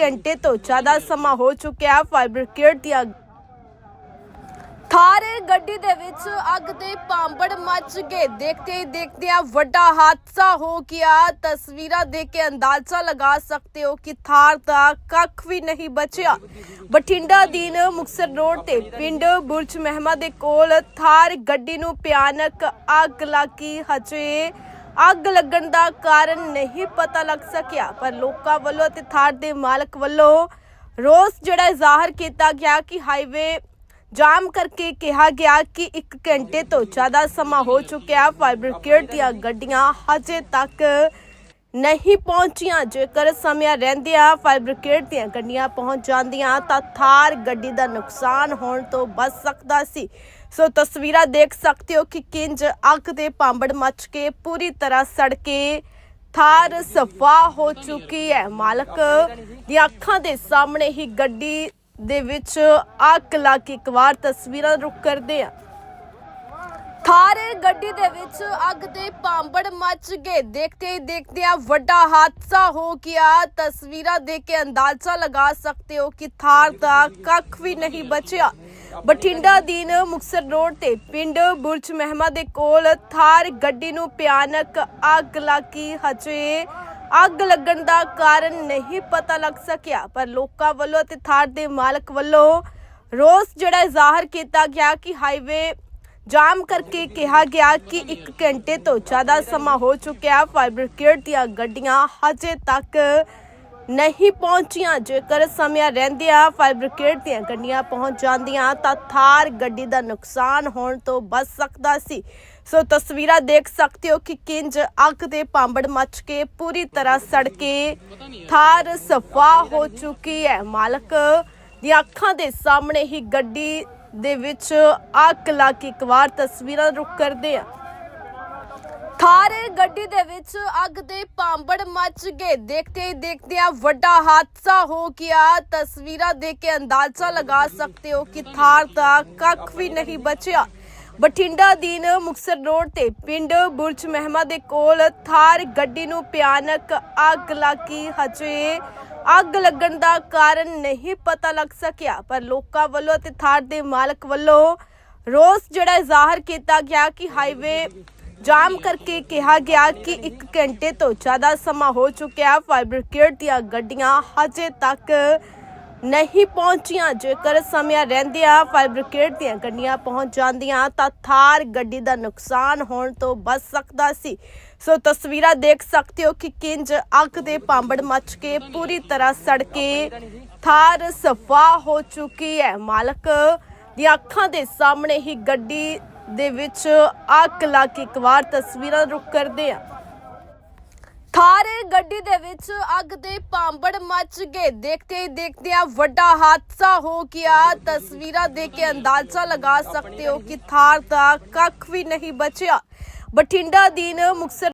ਘੰਟੇ ਤੋਂ ਜ਼ਿਆਦਾ ਸਮਾਂ ਹੋ ਚੁੱਕਿਆ ਫਾਇਰ ਬ੍ਰਿਗੇਡ ਦੀਆਂ ਥਾਰ ਗੱਡੀ ਦੇ ਵਿੱਚ ਅੱਗ ਦੇ ਭਾਂਬੜ ਮੱਚ ਗਏ। ਦੇਖਦੇ ਹੀ ਦੇਖਦਿਆਂ ਵੱਡਾ ਹਾਦਸਾ ਹੋ ਗਿਆ। ਤਸਵੀਰਾਂ ਦੇਖ ਕੇ ਅੰਦਾਜ਼ਾ ਲਗਾ ਸਕਦੇ ਹੋ ਕਿ ਥਾਰ ਦਾ ਕੱਖ ਵੀ ਨਹੀਂ ਬਚਿਆ। ਬਠਿੰਡਾ ਦੀਨ ਮੁਕਸਰ ਰੋਡ ਤੇ ਪਿੰਡ ਬੁਰਜ ਮਹਿਮਾ ਦੇ ਕੋਲ ਥਾਰ ਗੱਡੀ ਨੂੰ ਭਿਆਨਕ ਅੱਗ ਲੱਗੀ। ਹਜੇ ਅੱਗ ਲੱਗਣ ਦਾ ਕਾਰਨ ਨਹੀਂ ਪਤਾ ਲੱਗ ਸਕਿਆ, ਪਰ ਲੋਕਾਂ ਵੱਲੋਂ ਅਤੇ ਥਾਰ ਦੇ ਮਾਲਕ ਵੱਲੋਂ ਰੋਸ ਜਿਹੜਾ ਜ਼ਾਹਰ ਕੀਤਾ ਗਿਆ ਕਿ ਹਾਈਵੇ ਜਾਮ ਕਰਕੇ ਕਿਹਾ ਗਿਆ ਕਿ 1 ਘੰਟੇ ਤੋਂ ਜ਼ਿਆਦਾ ਸਮਾਂ ਹੋ ਚੁੱਕਿਆ। ਫਾਇਰ ਬ੍ਰਿਗੇਡ ਦੀਆਂ ਗੱਡੀਆਂ ਹਜੇ ਤੱਕ ਨਹੀਂ ਪਹੁੰਚੀਆਂ। ਜੇਕਰ ਸਮਿਆਂ ਰਹਿੰਦਿਆਂ ਫਾਇਰ ਬ੍ਰਿਗੇਡ ਦੀਆਂ ਗੱਡੀਆਂ ਪਹੁੰਚ ਜਾਂਦੀਆਂ ਤਾਂ ਥਾਰ ਗੱਡੀ ਦਾ ਨੁਕਸਾਨ ਹੋਣ ਤੋਂ ਬਚ ਸਕਦਾ ਸੀ। ਸੋ ਤਸਵੀਰਾਂ ਦੇਖ ਸਕਦੇ ਹੋ ਕਿ ਕਿੰਜ ਅੱਗ ਦੇ ਪਾਂਬੜ ਮੱਚ ਕੇ ਪੂਰੀ ਤਰ੍ਹਾਂ ਸੜ ਕੇ ਥਾਰ ਸਫਾ ਹੋ ਚੁੱਕੀ ਹੈ। ਮਾਲਕ ਦੀਆਂ ਅੱਖਾਂ ਦੇ ਸਾਹਮਣੇ ਹੀ ਗੱਡੀ ਦੇ ਵਿੱਚ ਅੱਗ ਲੱਗ ਕੇ ਇੱਕ ਵਾਰ ਤਸਵੀਰਾਂ ਰੁਕ ਕਰਦੇ ਆ ਥਾਰ ਗੱਡੀ ਦੇ ਵਿੱਚ ਅੱਗ ਦੇ ਭਾਂਬੜ ਮੱਚ ਗਏ। ਦੇਖਦੇ ਹੀ ਦੇਖਦਿਆਂ ਵੱਡਾ ਹਾਦਸਾ ਹੋ ਗਿਆ। ਤਸਵੀਰਾਂ ਦੇਖ ਕੇ ਅੰਦਾਜ਼ਾ ਲਗਾ ਸਕਦੇ ਹੋ ਕਿ ਥਾਰ ਦਾ ਕੱਖ ਵੀ ਨਹੀਂ ਬਚਿਆ। ਬਠਿੰਡਾ ਦੀਨ ਮੁਕਸਰ ਰੋਡ ਤੇ ਪਿੰਡ ਬੁਰਜ ਮਹਿਮਾ ਦੇ ਕੋਲ ਥਾਰ ਗੱਡੀ ਨੂੰ ਭਿਆਨਕ ਅੱਗ ਲੱਗੀ। ਹਜੇ ਅੱਗ ਲੱਗਣ ਦਾ ਕਾਰਨ ਨਹੀਂ ਪਤਾ ਲੱਗ ਸਕਿਆ, ਪਰ ਲੋਕਾਂ ਵੱਲੋਂ ਅਤੇ ਥਾਰ ਦੇ ਮਾਲਕ ਵੱਲੋਂ ਰੋਸ ਜਿਹੜਾ ਜ਼ਾਹਰ ਕੀਤਾ ਗਿਆ ਕਿ ਹਾਈਵੇ ਜਾਮ ਕਰਕੇ ਕਿਹਾ ਗਿਆ ਕਿ 1 ਘੰਟੇ ਤੋਂ ਜ਼ਿਆਦਾ ਸਮਾਂ ਹੋ ਚੁੱਕਿਆ। ਫਾਇਰ ਬ੍ਰਿਗੇਡ ਦੀਆਂ ਗੱਡੀਆਂ ਹਜੇ ਤੱਕ ਨਹੀਂ ਪਹੁੰਚੀਆਂ। ਜੇਕਰ ਸਮੇਂ ਰਹਿੰਦਿਆਂ ਫਾਇਰ ਬ੍ਰਿਗੇਡ ਦੀਆਂ ਗੱਡੀਆਂ ਪਹੁੰਚ ਜਾਂਦੀਆਂ ਤਾਂ ਥਾਰ ਗੱਡੀ ਦਾ ਨੁਕਸਾਨ ਹੋਣ ਤੋਂ ਬਚ ਸਕਦਾ ਸੀ। ਸੋ ਤਸਵੀਰਾਂ ਦੇਖ ਸਕਦੇ ਹੋ ਕਿ ਕਿੰਜ ਅੱਗ ਦੇ ਪਾਂਬੜ ਮੱਚ ਕੇ ਪੂਰੀ ਤਰ੍ਹਾਂ ਸੜ ਕੇ ਥਾਰ ਸਫਾ ਹੋ ਚੁੱਕੀ ਹੈ। ਮਾਲਕ ਦੀਆਂ ਅੱਖਾਂ ਦੇ ਸਾਹਮਣੇ ਹੀ ਗੱਡੀ ਦੇ ਵਿੱਚ ਅੱਗ ਲੱਗ ਕੇ ਇੱਕ ਵਾਰ ਤਸਵੀਰਾਂ ਰੁਕ ਕਰਦੇ ਆ। ਥਾਰ ਗੱਡੀ ਦੇ ਵਿੱਚ ਅੱਗ ਦੇ ਭਾਂਬੜ ਮੱਚ ਗਏ। ਦੇਖਦੇ ਹੀ ਦੇਖਦਿਆਂ ਵੱਡਾ ਹਾਦਸਾ ਹੋ ਗਿਆ। ਤਸਵੀਰਾਂ ਦੇਖ ਕੇ ਅੰਦਾਜ਼ਾ ਲਗਾ ਸਕਦੇ ਹੋ ਕਿ ਥਾਰ ਦਾ ਕੱਖ ਵੀ ਨਹੀਂ ਬਚਿਆ। ਬਠਿੰਡਾ ਦੀਨ ਮੁਕਸਰ ਰੋਡ ਤੇ ਪਿੰਡ ਬੁਰਜ ਮਹਿਮਾ ਦੇ ਕੋਲ ਥਾਰ ਗੱਡੀ ਨੂੰ ਭਿਆਨਕ ਅੱਗ ਲੱਗੀ। ਹਜੇ ਅੱਗ ਲੱਗਣ ਦਾ ਕਾਰਨ ਨਹੀਂ ਪਤਾ ਲੱਗ ਸਕਿਆ, ਪਰ ਲੋਕਾਂ ਵੱਲੋਂ ਤੇ ਥਾਰ ਦੇ ਮਾਲਕ ਵੱਲੋਂ ਰੋਸ ਜਿਹੜਾ ਜ਼ਾਹਰ ਕੀਤਾ ਗਿਆ ਕਿ ਹਾਈਵੇ ਜਾਮ ਕਰਕੇ ਕਿਹਾ ਗਿਆ ਕਿ 1 ਘੰਟੇ ਤੋਂ ਜ਼ਿਆਦਾ ਸਮਾਂ ਹੋ ਚੁੱਕਿਆ ਹੈ। ਫਾਇਰ ਬ੍ਰਿਗੇਡ ਦੀਆਂ ਗੱਡੀਆਂ ਹਜੇ ਤੱਕ ਨਹੀਂ ਪਹੁੰਚੀਆਂ। ਜੇਕਰ ਸਮਿਆਂ ਰਹਿੰਦਿਆਂ ਫਾਇਰ ਬ੍ਰਿਗੇਡ ਦੀਆਂ ਗੱਡੀਆਂ ਪਹੁੰਚ ਜਾਂਦੀਆਂ ਤਾਂ ਥਾਰ ਗੱਡੀ ਦਾ ਨੁਕਸਾਨ ਹੋਣ ਤੋਂ ਬਚ ਸਕਦਾ ਸੀ। ਸੋ ਤਸਵੀਰਾਂ ਦੇਖ ਸਕਦੇ ਹੋ ਕਿ ਕਿੰਜ ਅੱਗ ਦੇ ਪਾਂਬੜ ਮੱਚ ਕੇ ਪੂਰੀ ਤਰ੍ਹਾਂ ਸੜ ਕੇ ਥਾਰ ਸਫਾ ਹੋ ਚੁੱਕੀ ਹੈ। ਮਾਲਕ ਦੀਆਂ ਅੱਖਾਂ ਦੇ ਸਾਹਮਣੇ ਹੀ ਗੱਡੀ ਦੇ ਵਿੱਚ ਅੱਗ ਲੱਗ ਕੇ ਇੱਕ ਵਾਰ ਤਸਵੀਰਾਂ ਰੁਕ ਕਰਦੇ ਆ। ਥਾਰ ਗੱਡੀ ਦੇ ਵਿੱਚ ਅੱਗ ਦੇ ਭਾਂਬੜ ਮੱਚ ਗਏ। ਦੇਖਦੇ ਹੀ ਦੇਖਦਿਆਂ ਵੱਡਾ ਹਾਦਸਾ ਹੋ ਗਿਆ। ਤਸਵੀਰਾਂ ਦੇਖ ਕੇ ਅੰਦਾਜ਼ਾ ਲਗਾ ਸਕਦੇ ਹੋ ਕਿ ਥਾਰ ਦਾ ਕੱਖ ਵੀ ਨਹੀਂ ਬਚਿਆ। ਬਠਿੰਡਾ ਦੀਨ ਮੁਕਸਰ